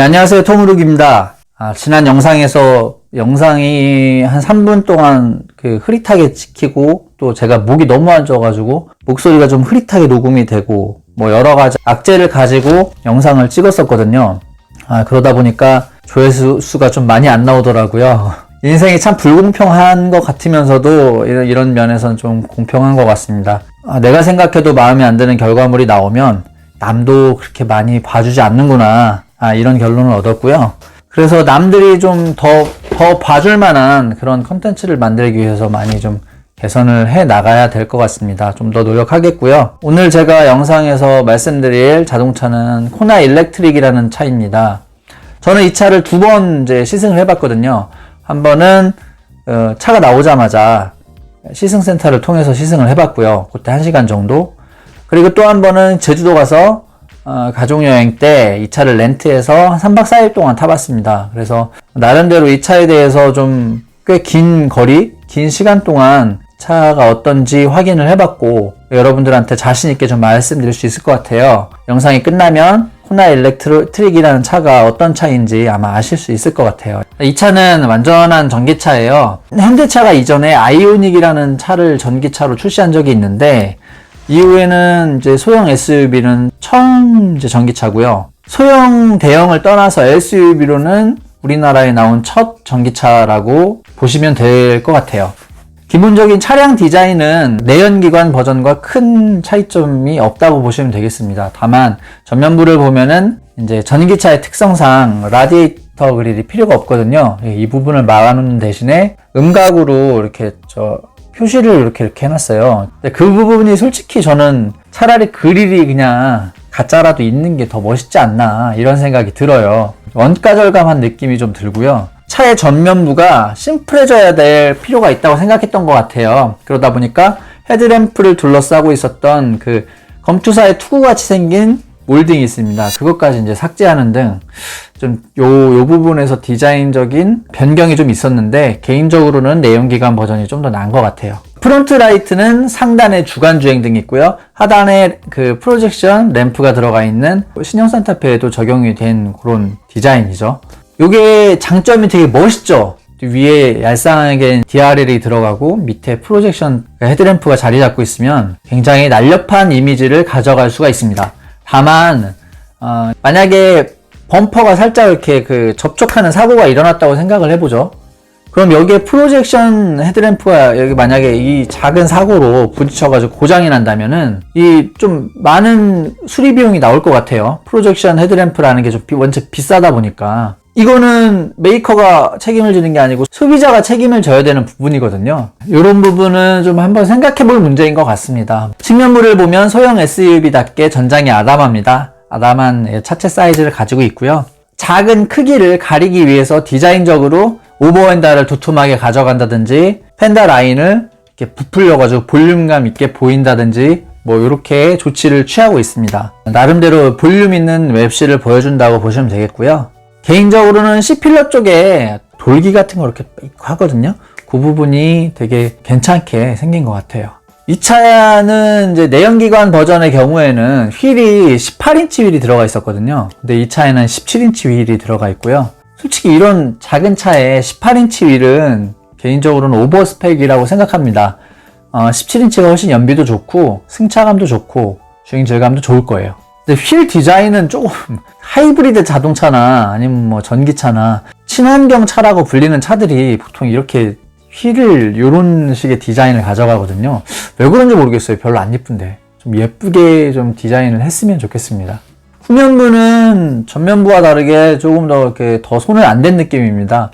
네, 안녕하세요. 토무룩입니다. 아, 지난 영상에서 영상이 한 3분 동안 그 흐릿하게 찍히고 또 제가 목이 너무 안 좋아가지고 목소리가 좀 흐릿하게 녹음이 되고 뭐 여러 가지 악재를 가지고 영상을 찍었었거든요. 아, 그러다 보니까 조회수가 좀 많이 안 나오더라고요. 인생이 참 불공평한 것 같으면서도 이런, 이런 면에서는 좀 공평한 것 같습니다. 아, 내가 생각해도 마음에 안 드는 결과물이 나오면 남도 그렇게 많이 봐주지 않는구나. 아, 이런 결론을 얻었고요. 그래서 남들이 좀 더, 더 봐줄 만한 그런 컨텐츠를 만들기 위해서 많이 좀 개선을 해 나가야 될 것 같습니다. 좀 더 노력하겠고요. 오늘 제가 영상에서 말씀드릴 자동차는 코나 일렉트릭이라는 차입니다. 저는 이 차를 두 번 이제 시승을 해봤거든요. 한 번은 어, 차가 나오자마자 시승센터를 통해서 시승을 해봤고요. 그때 한 시간 정도. 그리고 또 한 번은 제주도 가서 어, 가족여행 때 이 차를 렌트해서 3박 4일 동안 타봤습니다. 그래서 나름대로 이 차에 대해서 좀 꽤 긴 거리, 긴 시간 동안 차가 어떤지 확인을 해봤고 여러분들한테 자신 있게 좀 말씀드릴 수 있을 것 같아요. 영상이 끝나면 호나 일렉트릭이라는 차가 어떤 차인지 아마 아실 수 있을 것 같아요. 이 차는 완전한 전기차예요. 현대차가 이전에 아이오닉이라는 차를 전기차로 출시한 적이 있는데 이후에는 이제 소형 SUV는 처음 이제 전기차고요. 소형 대형을 떠나서 SUV로는 우리나라에 나온 첫 전기차라고 보시면 될 것 같아요. 기본적인 차량 디자인은 내연기관 버전과 큰 차이점이 없다고 보시면 되겠습니다. 다만 전면부를 보면은 이제 전기차의 특성상 라디에이터 그릴이 필요가 없거든요. 이 부분을 막아놓는 대신에 음각으로 이렇게 저 표시를 이렇게 이렇게 해놨어요. 그 부분이 솔직히 저는 차라리 그릴이 그냥 가짜라도 있는 게 더 멋있지 않나 이런 생각이 들어요. 원가 절감한 느낌이 좀 들고요. 차의 전면부가 심플해져야 될 필요가 있다고 생각했던 것 같아요. 그러다 보니까 헤드램프를 둘러싸고 있었던 그 검투사의 투구같이 생긴 몰딩이 있습니다. 그것까지 이제 삭제하는 등 좀 요 요 부분에서 디자인적인 변경이 좀 있었는데 개인적으로는 내연기관 버전이 좀 더 나은 것 같아요. 프론트 라이트는 상단에 주간 주행 등이 있고요. 하단에 그 프로젝션 램프가 들어가 있는 신형 산타페에도 적용이 된 그런 디자인이죠. 요게 장점이 되게 멋있죠. 위에 얄쌍하게 DRL이 들어가고 밑에 프로젝션 헤드램프가 자리 잡고 있으면 굉장히 날렵한 이미지를 가져갈 수가 있습니다. 다만 어, 만약에 범퍼가 살짝 이렇게 그 접촉하는 사고가 일어났다고 생각을 해보죠. 그럼 여기에 프로젝션 헤드램프가 여기 만약에 이 작은 사고로 부딪혀가지고 고장이 난다면은 이 좀 많은 수리 비용이 나올 것 같아요. 프로젝션 헤드램프라는 게 좀 원체 비싸다 보니까 이거는 메이커가 책임을 지는 게 아니고 소비자가 책임을 져야 되는 부분이거든요. 이런 부분은 좀 한번 생각해 볼 문제인 것 같습니다. 측면부를 보면 소형 SUV답게 전장이 아담합니다. 아담한 차체 사이즈를 가지고 있고요. 작은 크기를 가리기 위해서 디자인적으로 오버핸다를 두툼하게 가져간다든지 펜다 라인을 이렇게 부풀려가지고 볼륨감 있게 보인다든지 뭐 이렇게 조치를 취하고 있습니다. 나름대로 볼륨 있는 웹시를 보여준다고 보시면 되겠고요. 개인적으로는 C필러 쪽에 돌기 같은 거 이렇게 하거든요. 그 부분이 되게 괜찮게 생긴 것 같아요. 이 차는 이제 내연기관 버전의 경우에는 휠이 18인치 휠이 들어가 있었거든요. 근데 이 차에는 17인치 휠이 들어가 있고요. 솔직히 이런 작은 차에 18인치 휠은 개인적으로는 오버 스펙이라고 생각합니다. 어, 17인치가 훨씬 연비도 좋고 승차감도 좋고 주행 질감도 좋을 거예요. 근데 휠 디자인은 조금 하이브리드 자동차나 아니면 뭐 전기차나 친환경 차라고 불리는 차들이 보통 이렇게 휠을 이런 식의 디자인을 가져가거든요. 왜 그런지 모르겠어요. 별로 안 예쁜데. 좀 예쁘게 좀 디자인을 했으면 좋겠습니다. 후면부는 전면부와 다르게 조금 더 이렇게 더 손을 안 댄 느낌입니다.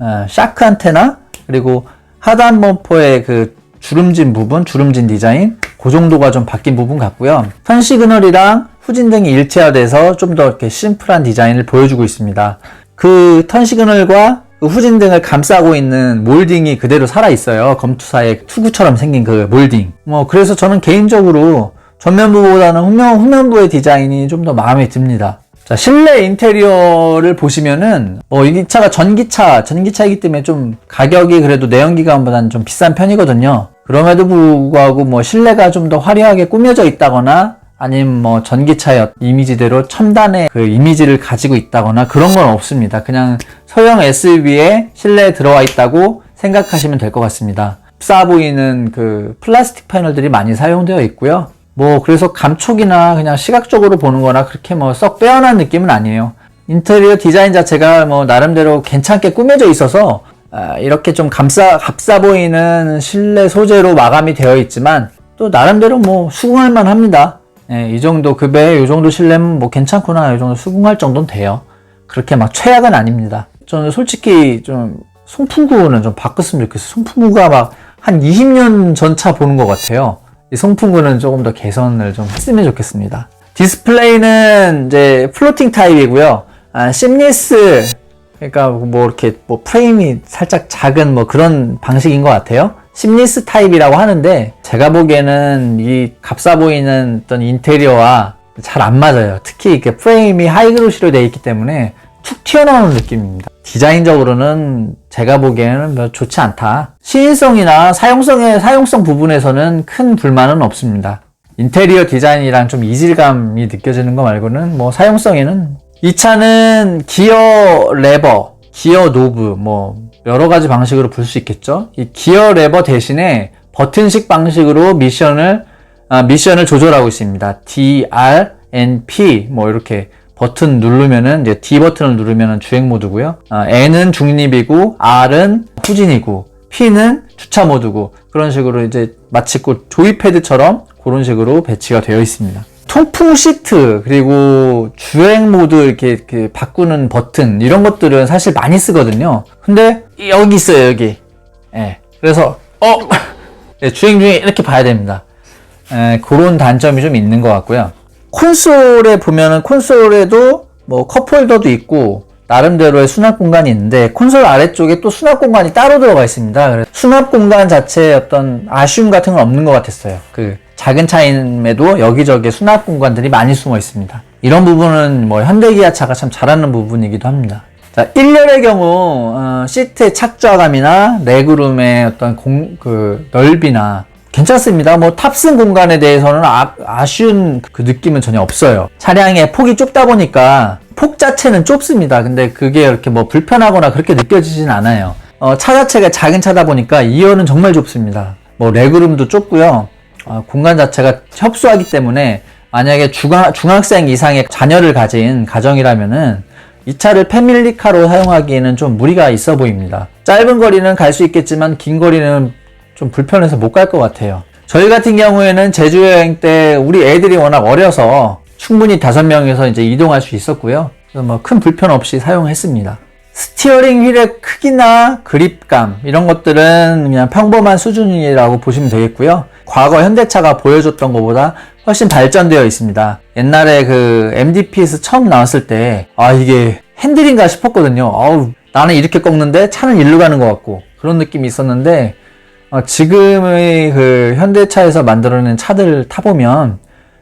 어, 샤크 안테나 그리고 하단 범퍼의 그 주름진 부분, 주름진 디자인 그 정도가 좀 바뀐 부분 같고요. 턴 시그널이랑 후진 등이 일체화돼서 좀 더 이렇게 심플한 디자인을 보여주고 있습니다. 그 턴 시그널과 그 후진 등을 감싸고 있는 몰딩이 그대로 살아 있어요. 검투사의 투구처럼 생긴 그 몰딩. 뭐 그래서 저는 개인적으로 전면부보다는 후면, 후면부의 디자인이 좀 더 마음에 듭니다. 자, 실내 인테리어를 보시면은, 뭐, 이 차가 전기차, 전기차이기 때문에 좀 가격이 그래도 내연기관보다는 좀 비싼 편이거든요. 그럼에도 불구하고 뭐 실내가 좀 더 화려하게 꾸며져 있다거나 아니면 뭐 전기차의 이미지대로 첨단의 그 이미지를 가지고 있다거나 그런 건 없습니다. 그냥 소형 SUV에 실내에 들어와 있다고 생각하시면 될 것 같습니다. 싸 보이는 그 플라스틱 패널들이 많이 사용되어 있고요. 뭐 그래서 감촉이나 그냥 시각적으로 보는 거나 그렇게 뭐 썩 빼어난 느낌은 아니에요. 인테리어 디자인 자체가 뭐 나름대로 괜찮게 꾸며져 있어서 아, 이렇게 좀 감싸 값싸 보이는 실내 소재로 마감이 되어 있지만 또 나름대로 뭐 수긍할 만합니다. 예, 이 정도 급에 이 정도 실내면 뭐 괜찮구나 이 정도 수긍할 정도는 돼요. 그렇게 막 최악은 아닙니다. 저는 솔직히 좀 송풍구는 좀 바꿨으면 좋겠어요. 송풍구가 막 한 20년 전차 보는 것 같아요. 이 송풍구는 조금 더 개선을 좀 했으면 좋겠습니다. 디스플레이는 이제 플로팅 타입이고요. 아, 심리스 그러니까 뭐 이렇게 뭐 프레임이 살짝 작은 뭐 그런 방식인 것 같아요. 심리스 타입이라고 하는데 제가 보기에는 이 값싸 보이는 어떤 인테리어와 잘 안 맞아요. 특히 이렇게 프레임이 하이그로시로 되어 있기 때문에 툭 튀어나오는 느낌입니다. 디자인적으로는 제가 보기에는 뭐 좋지 않다. 시인성이나 사용성의 사용성 부분에서는 큰 불만은 없습니다. 인테리어 디자인이랑 좀 이질감이 느껴지는 거 말고는 뭐 사용성에는 이 차는 기어 레버, 기어 노브 뭐 여러 가지 방식으로 볼 수 있겠죠. 이 기어 레버 대신에 버튼식 방식으로 미션을 아, 미션을 조절하고 있습니다. D, R, N, P 뭐 이렇게 버튼 누르면은 이제 D 버튼을 누르면은 주행 모드고요. 아, N은 중립이고 R은 후진이고 P는 주차 모드고 그런 식으로 이제 마치 그 조이 패드처럼 그런 식으로 배치가 되어 있습니다. 통풍 시트 그리고 주행 모드 이렇게, 이렇게 바꾸는 버튼 이런 것들은 사실 많이 쓰거든요. 근데 여기 있어요 여기. 예. 그래서 어 예, 주행 중에 이렇게 봐야 됩니다. 예, 그런 단점이 좀 있는 것 같고요. 콘솔에 보면은 콘솔에도 뭐 컵홀더도 있고 나름대로의 수납 공간이 있는데 콘솔 아래쪽에 또 수납 공간이 따로 들어가 있습니다. 수납 공간 자체에 어떤 아쉬움 같은 건 없는 것 같았어요. 그 작은 차임에도 여기저기 수납 공간들이 많이 숨어 있습니다. 이런 부분은 뭐 현대기아차가 참 잘하는 부분이기도 합니다. 자, 1열의 경우 어, 시트의 착좌감이나 레그룸의 어떤 공, 그 넓이나 괜찮습니다. 뭐 탑승 공간에 대해서는 아, 쉬운그 느낌은 전혀 없어요. 차량의 폭이 좁다 보니까 폭 자체는 좁습니다. 근데 그게 이렇게 뭐 불편하거나 그렇게 느껴지진 않아요. 어, 차 자체가 작은 차다 보니까 2열은 정말 좁습니다. 뭐 레그룸도 좁고요. 어, 공간 자체가 협소하기 때문에 만약에 중학, 중학생 이상의 자녀를 가진 가정이라면은 이 차를 패밀리카로 사용하기에는 좀 무리가 있어 보입니다. 짧은 거리는 갈 수 있겠지만 긴 거리는 좀 불편해서 못 갈 것 같아요. 저희 같은 경우에는 제주 여행 때 우리 애들이 워낙 어려서 충분히 다섯 명에서 이제 이동할 수 있었고요. 그래서 뭐 큰 불편 없이 사용했습니다. 스티어링 휠의 크기나 그립감 이런 것들은 그냥 평범한 수준이라고 보시면 되겠고요. 과거 현대차가 보여줬던 것보다 훨씬 발전되어 있습니다. 옛날에 그 MDP에서 처음 나왔을 때 아 이게 핸들인가 싶었거든요. 아우 나는 이렇게 꺾는데 차는 일로 가는 것 같고 그런 느낌이 있었는데 어, 지금의 그 현대차에서 만들어낸 차들을 타보면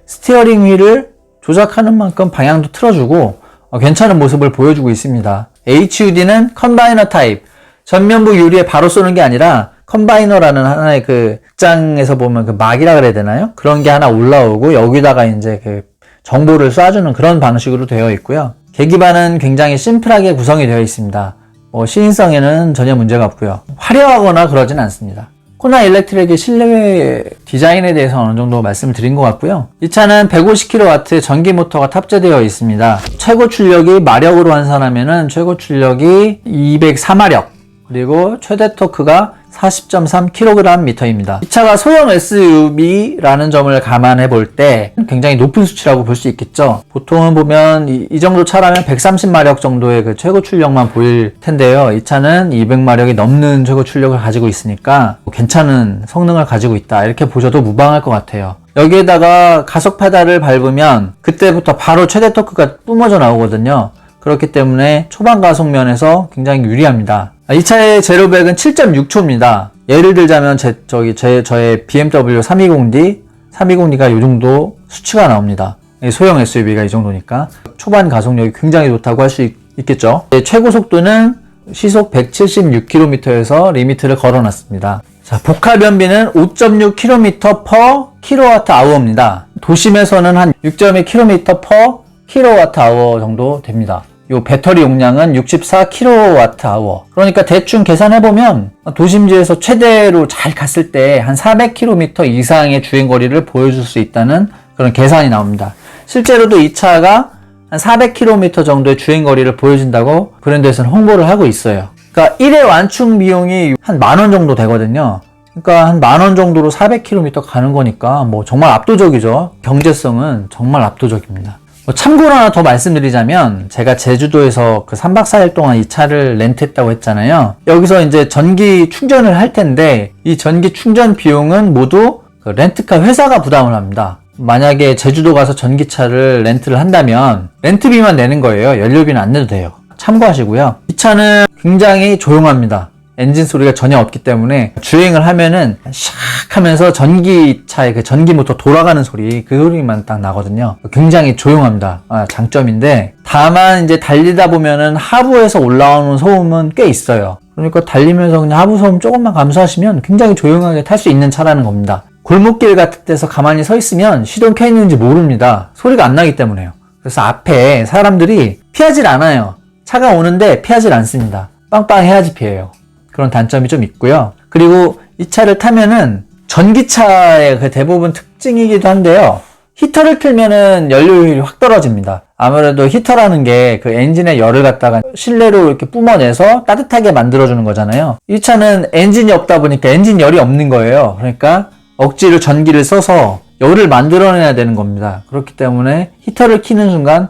스티어링 휠을 조작하는 만큼 방향도 틀어주고 어, 괜찮은 모습을 보여주고 있습니다. HUD는 컨바이너 타입. 전면부 유리에 바로 쏘는 게 아니라 컨바이너라는 하나의 그 극장에서 보면 그 막이라 그래야 되나요? 그런 게 하나 올라오고 여기다가 이제 그 정보를 쏴주는 그런 방식으로 되어 있고요. 계기판은 굉장히 심플하게 구성이 되어 있습니다. 뭐 시인성에는 전혀 문제가 없고요. 화려하거나 그러진 않습니다. 코나 일렉트릭의 실내 디자인에 대해서 어느 정도 말씀을 드린 것 같고요. 이 차는 150kW 전기 모터가 탑재되어 있습니다. 최고 출력이 마력으로 환산하면은 최고 출력이 204마력 그리고 최대 토크가 40.3kgm입니다. 이 차가 소형 SUV라는 점을 감안해 볼 때 굉장히 높은 수치라고 볼 수 있겠죠. 보통은 보면 이, 이 정도 차라면 130마력 정도의 그 최고 출력만 보일 텐데요. 이 차는 200마력이 넘는 최고 출력을 가지고 있으니까 괜찮은 성능을 가지고 있다. 이렇게 보셔도 무방할 것 같아요. 여기에다가 가속 페달을 밟으면 그때부터 바로 최대 토크가 뿜어져 나오거든요. 그렇기 때문에 초반 가속 면에서 굉장히 유리합니다. 아, 이 차의 제로백은 7.6초입니다. 예를 들자면 제 저기 제 저의 BMW 320D 320D가 이 정도 수치가 나옵니다. 이 소형 SUV가 이 정도니까 초반 가속력이 굉장히 좋다고 할 수 있겠죠. 네, 최고 속도는 시속 176km에서 리미트를 걸어놨습니다. 자, 복합 변비는 5.6km per kWh입니다. 도심에서는 한 6.2km per kWh 정도 됩니다. 요 배터리 용량은 64kWh. 그러니까 대충 계산해보면 도심지에서 최대로 잘 갔을 때 한 400km 이상의 주행거리를 보여줄 수 있다는 그런 계산이 나옵니다. 실제로도 이 차가 한 400km 정도의 주행거리를 보여준다고 브랜드에서는 홍보를 하고 있어요. 그러니까 1회 완충 비용이 한 만 원 정도 되거든요. 그러니까 한 만 원 정도로 400km 가는 거니까 뭐 정말 압도적이죠. 경제성은 정말 압도적입니다. 뭐 참고로 하나 더 말씀드리자면 제가 제주도에서 그 3박 4일 동안 이 차를 렌트했다고 했잖아요. 여기서 이제 전기 충전을 할 텐데 이 전기 충전 비용은 모두 그 렌트카 회사가 부담을 합니다. 만약에 제주도 가서 전기차를 렌트를 한다면 렌트비만 내는 거예요. 연료비는 안 내도 돼요. 참고하시고요. 이 차는 굉장히 조용합니다. 엔진 소리가 전혀 없기 때문에 주행을 하면은 샥 하면서 전기차의 그 전기 모터 돌아가는 소리 그 소리만 딱 나거든요. 굉장히 조용합니다. 아, 장점인데 다만 이제 달리다 보면은 하부에서 올라오는 소음은 꽤 있어요. 그러니까 달리면서 그냥 하부 소음 조금만 감소하시면 굉장히 조용하게 탈 수 있는 차라는 겁니다. 골목길 같은 데서 가만히 서 있으면 시동 켜 있는지 모릅니다. 소리가 안 나기 때문에요. 그래서 앞에 사람들이 피하질 않아요. 차가 오는데 피하질 않습니다. 빵빵해야지 피해요. 그런 단점이 좀 있고요. 그리고 이 차를 타면은 전기차의 그 대부분 특징이기도 한데요. 히터를 틀면은 연료율이 확 떨어집니다. 아무래도 히터라는 게 그 엔진의 열을 갖다가 실내로 이렇게 뿜어내서 따뜻하게 만들어주는 거잖아요. 이 차는 엔진이 없다 보니까 엔진 열이 없는 거예요. 그러니까 억지로 전기를 써서 열을 만들어내야 되는 겁니다. 그렇기 때문에 히터를 키는 순간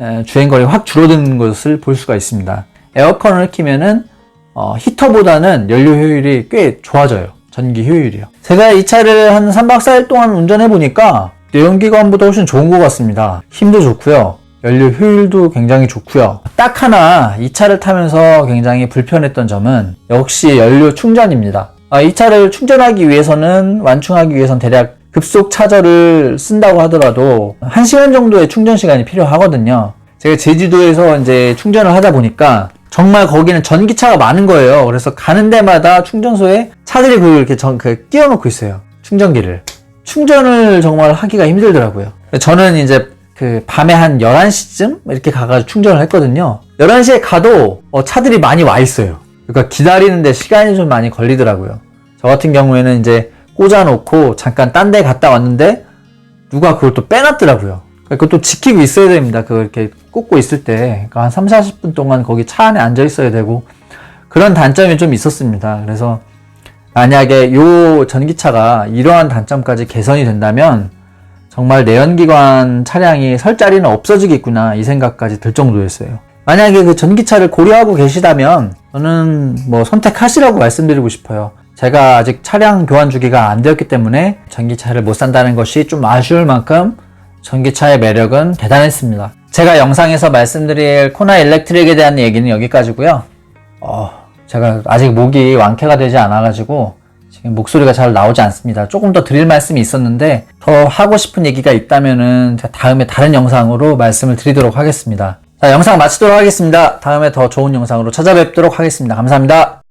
에, 주행거리가 확 줄어드는 것을 볼 수가 있습니다. 에어컨을 키면은 어, 히터보다는 연료 효율이 꽤 좋아져요. 전기 효율이요. 제가 이 차를 한 3박 4일 동안 운전해 보니까 내연기관보다 훨씬 좋은 것 같습니다. 힘도 좋고요. 연료 효율도 굉장히 좋고요. 딱 하나 이 차를 타면서 굉장히 불편했던 점은 역시 연료 충전입니다. 아, 이 차를 충전하기 위해서는 완충하기 위해서는 대략 급속 차저를 쓴다고 하더라도 1시간 정도의 충전 시간이 필요하거든요. 제가 제주도에서 이제 충전을 하다 보니까 정말 거기는 전기차가 많은 거예요. 그래서 가는 데마다 충전소에 차들이 그 이렇게 전, 그 끼워놓고 있어요. 충전기를. 충전을 정말 하기가 힘들더라고요. 저는 이제 그 밤에 한 11시쯤 이렇게 가가지고 충전을 했거든요. 11시에 가도 어, 차들이 많이 와 있어요. 그러니까 기다리는데 시간이 좀 많이 걸리더라고요. 저 같은 경우에는 이제 꽂아놓고 잠깐 딴 데 갔다 왔는데 누가 그걸 또 빼놨더라고요. 또 지키고 있어야 됩니다. 그걸 이렇게 꽂고 있을 때. 그러니까 한 3, 40분 동안 거기 차 안에 앉아 있어야 되고 그런 단점이 좀 있었습니다. 그래서 만약에 요 전기차가 이러한 단점까지 개선이 된다면 정말 내연기관 차량이 설 자리는 없어지겠구나 이 생각까지 들 정도였어요. 만약에 그 전기차를 고려하고 계시다면 저는 뭐 선택하시라고 말씀드리고 싶어요. 제가 아직 차량 교환 주기가 안 되었기 때문에 전기차를 못 산다는 것이 좀 아쉬울 만큼 전기차의 매력은 대단했습니다. 제가 영상에서 말씀드릴 코나 일렉트릭에 대한 얘기는 여기까지고요. 어, 제가 아직 목이 완쾌가 되지 않아가지고 지금 목소리가 잘 나오지 않습니다. 조금 더 드릴 말씀이 있었는데 더 하고 싶은 얘기가 있다면은 다음에 다른 영상으로 말씀을 드리도록 하겠습니다. 자, 영상 마치도록 하겠습니다. 다음에 더 좋은 영상으로 찾아뵙도록 하겠습니다. 감사합니다.